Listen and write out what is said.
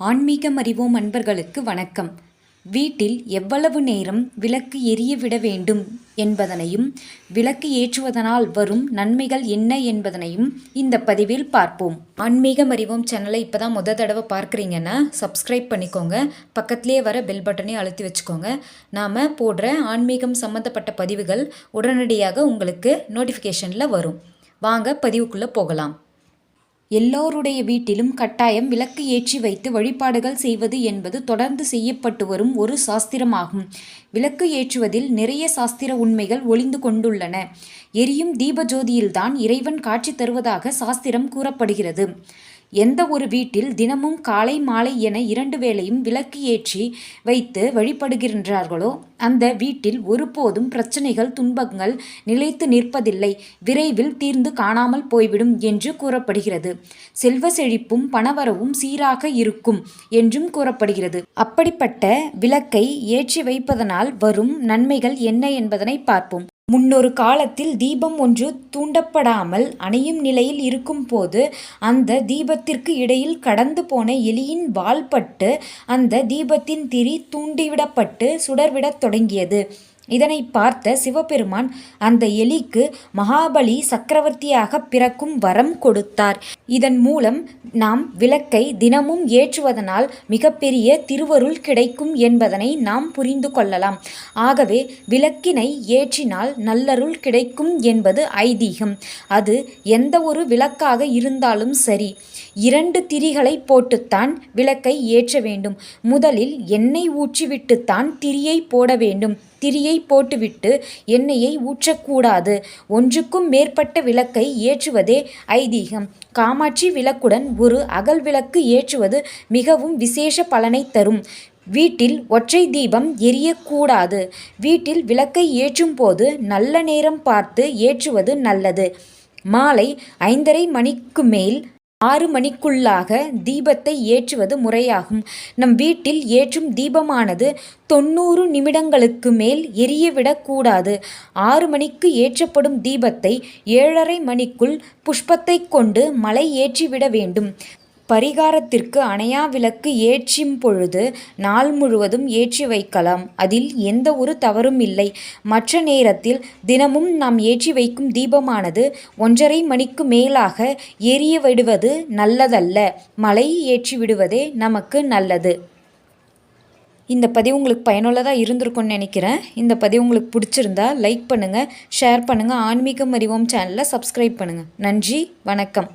ஆன்மீகம் அறிவோம் அன்பர்களுக்கு வணக்கம். வீட்டில் எவ்வளவு நேரம் விளக்கு எரிய விட வேண்டும் என்பதனையும் விளக்கு ஏற்றுவதனால் வரும் நன்மைகள் என்ன என்பதனையும் இந்த பதிவில் பார்ப்போம். ஆன்மீகம் அறிவோம் சேனலை இப்போ தான் முத தடவை பார்க்குறீங்கன்னா சப்ஸ்கிரைப் பண்ணிக்கோங்க. பக்கத்திலே வர பெல் பட்டனை அழுத்தி வச்சுக்கோங்க. நாம் போடுற ஆன்மீகம் சம்மந்தப்பட்ட பதிவுகள் உடனடியாக உங்களுக்கு நோட்டிஃபிகேஷனில் வரும். வாங்க பதிவுக்குள்ளே போகலாம். எல்லோருடைய வீட்டிலும் கட்டாயம் விளக்கு ஏற்றி வைத்து வழிபாடுகள் செய்வது என்பது தொடர்ந்து செய்யப்பட்டு வரும் ஒரு சாஸ்திரமாகும். விளக்கு ஏற்றுவதில் நிறைய சாஸ்திர உண்மைகள் ஒளிந்து கொண்டுள்ளன. எரியும் தீபஜோதியில்தான் இறைவன் காட்சி தருவதாக சாஸ்திரம் கூறப்படுகிறது. எந்த ஒரு வீட்டில் தினமும் காலை மாலை என இரண்டு வேளையும் விளக்கு ஏற்றி வைத்து வழிபடுகின்றார்களோ அந்த வீட்டில் ஒருபோதும் பிரச்சனைகள் துன்பங்கள் நிலைத்து நிற்பதில்லை. விரைவில் தீர்ந்து காணாமல் போய்விடும் என்று கூறப்படுகிறது. செல்வ செழிப்பும் பணவரவும் சீராக இருக்கும் என்றும் கூறப்படுகிறது. அப்படிப்பட்ட விளக்கை ஏற்றி வைப்பதனால் வரும் நன்மைகள் என்ன என்பதனை பார்ப்போம். முன்னொரு காலத்தில் தீபம் ஒன்று தூண்டப்படாமல் அணையும் நிலையில் இருக்கும்போது அந்த தீபத்திற்கு இடையில் கடந்து போன எலியின் வால்பட்டு அந்த தீபத்தின் திரி தூண்டிவிடப்பட்டு சுடர்விடத் தொடங்கியது. இதனை பார்த்த சிவபெருமான் அந்த எலிக்கு மகாபலி சக்கரவர்த்தியாக பிறக்கும் வரம் கொடுத்தார். இதன் மூலம் நாம் விளக்கை தினமும் ஏற்றுவதனால் மிகப்பெரிய திருவருள் கிடைக்கும் என்பதனை நாம் புரிந்து கொள்ளலாம். ஆகவே விளக்கினை ஏற்றினால் நல்லருள் கிடைக்கும் என்பது ஐதீகம். அது எந்த ஒரு விளக்காக இருந்தாலும் சரி இரண்டு திரிகளை போட்டுத்தான் விளக்கை ஏற்ற வேண்டும். முதலில் எண்ணெய் ஊற்றிவிட்டுத்தான் திரியை போட வேண்டும். திரியை போட்டுவிட்டு எண்ணெயை ஊற்றக்கூடாது. ஒன்றுக்கும் மேற்பட்ட விளக்கை ஏற்றுவதே ஐதீகம். காமாட்சி விளக்குடன் ஒரு அகல் விளக்கு ஏற்றுவது மிகவும் விசேஷ பலனை தரும். வீட்டில் ஒற்றை தீபம் எரியக்கூடாது. வீட்டில் விளக்கை ஏற்றும் போது நல்ல நேரம் பார்த்து ஏற்றுவது நல்லது. மாலை ஐந்தரை மணிக்கு மேல் ஆறு மணிக்குள்ளாக தீபத்தை ஏற்றுவது முறையாகும். நம் வீட்டில் ஏற்றும் தீபமானது தொண்ணூறு நிமிடங்களுக்கு மேல் எரியவிடக்கூடாது ஆறு மணிக்கு ஏற்றப்படும் தீபத்தை ஏழரை மணிக்குள் புஷ்பத்தை கொண்டு மலை ஏற்றிவிட வேண்டும். பரிகாரத்திற்கு அணையா விளக்கு ஏற்றும் பொழுது நாள் முழுவதும் ஏற்றி வைக்கலாம். அதில் எந்த ஒரு தவறும் இல்லை. மற்ற நேரத்தில் தினமும் நாம் ஏற்றி வைக்கும் தீபமானது ஒன்றரை மணிக்கு மேலாக எரிய விடுவது நல்லதல்ல. மலை ஏற்றி விடுவதே நமக்கு நல்லது. இந்த பதிவு உங்களுக்கு பயனுள்ளதாக இருந்திருக்கும்னு நினைக்கிறேன். இந்த பதிவு உங்களுக்கு பிடிச்சிருந்தா லைக் பண்ணுங்கள் ஷேர் பண்ணுங்கள் ஆன்மீகம் அறிவோம் சேனலை சப்ஸ்கிரைப் பண்ணுங்கள் நன்றி வணக்கம்.